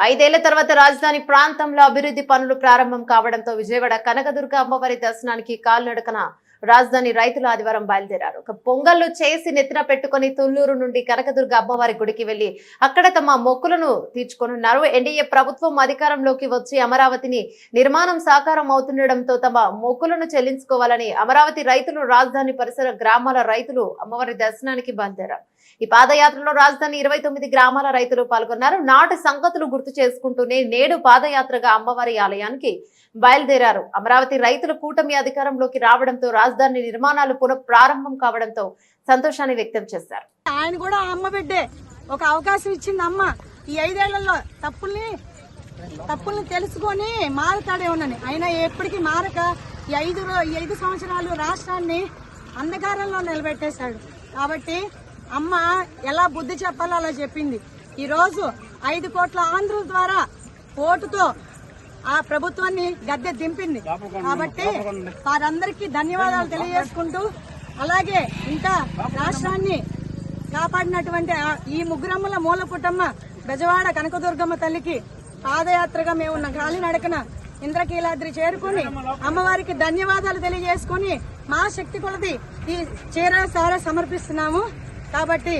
ఐదేళ్ళ తర్వాత రాజధాని ప్రాంతంలో అభివృద్ధి పనులు ప్రారంభం కావడంతో విజయవాడ కనకదుర్గ అమ్మవారి దర్శనానికి కాలినడకన రాజధాని రైతులు ఆదివారం బయలుదేరారు. ఒక పొంగళ్ళు చేసి నెత్తిన పెట్టుకుని తుళ్ళూరు నుండి కనకదుర్గ అమ్మవారి గుడికి వెళ్ళి అక్కడ తమ మొక్కులను తీర్చుకోనున్నారు. ఎన్డీఏ ప్రభుత్వం అధికారంలోకి వచ్చి అమరావతిని నిర్మాణం సాకారం అవుతుండటంతో తమ మొక్కులను చెల్లించుకోవాలని అమరావతి రైతులు రాజధాని పరిసర గ్రామాల రైతులు అమ్మవారి దర్శనానికి బయలుదేరారు. ఈ పాదయాత్రలో రాజధాని ఇరవై తొమ్మిది గ్రామాల రైతులు పాల్గొన్నారు. నాటి సంగతులు గుర్తు చేసుకుంటూనే నేడు పాదయాత్రగా అమ్మవారి ఆలయానికి బయలుదేరారు. అమరావతి రైతులు కూటమి అధికారంలోకి రావడంతో రాజధాని నిర్మాణాలు పునః ప్రారంభం కావడంతో సంతోషాన్ని వ్యక్తం చేశారు. ఆయన కూడా అమ్మ బిడ్డే. ఒక అవకాశం ఇచ్చింది అమ్మ ఈ ఐదేళ్ళలో తప్పుల్ని తప్పుల్ని తెలుసుకొని మారుతాడే ఉన్నాను అయినా ఎప్పటికీ మారక ఈ ఐదు ఈ ఐదు సంవత్సరాలు రాష్ట్రాన్ని అంధకారంలో నిలబెట్టేశాడు. కాబట్టి అమ్మ ఎలా బుద్ధి చెప్పాలో అలా చెప్పింది. ఈరోజు ఐదు కోట్ల ఆంధ్రుల ద్వారా ఓటుతో ఆ ప్రభుత్వాన్ని గద్దె దింపింది. కాబట్టి వారందరికీ ధన్యవాదాలు తెలియజేసుకుంటూ అలాగే ఇంకా రాష్ట్రాన్ని కాపాడినటువంటి ఈ ముగ్గురమ్మల మూల కుటుంబ బెజవాడ కనకదుర్గమ్మ తల్లికి పాదయాత్రగా మేము ఉన్న గాలి నడకన ఇంద్రకీలాద్రి చేరుకుని అమ్మవారికి ధన్యవాదాలు తెలియజేసుకుని మా శక్తి కొలది ఈ చీర సార సమర్పిస్తున్నాము. కాబట్టి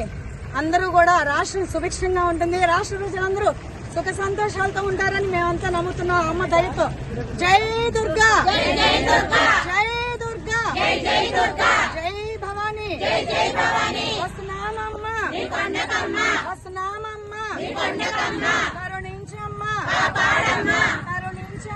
అందరూ కూడా రాష్ట్రం సుభిక్షంగా ఉంటుంది. రాష్ట్ర ప్రజలందరూ సుఖ సంతోషాలతో ఉంటారని మేమంతా నమ్ముతున్నాం. అమ్మ దయతో. జై దుర్గా. జై దుర్గా. జై దుర్గా. జై భవానీ. జై జై భవానీ. వస్తున్నామమ్మ వస్తున్నామమ్మ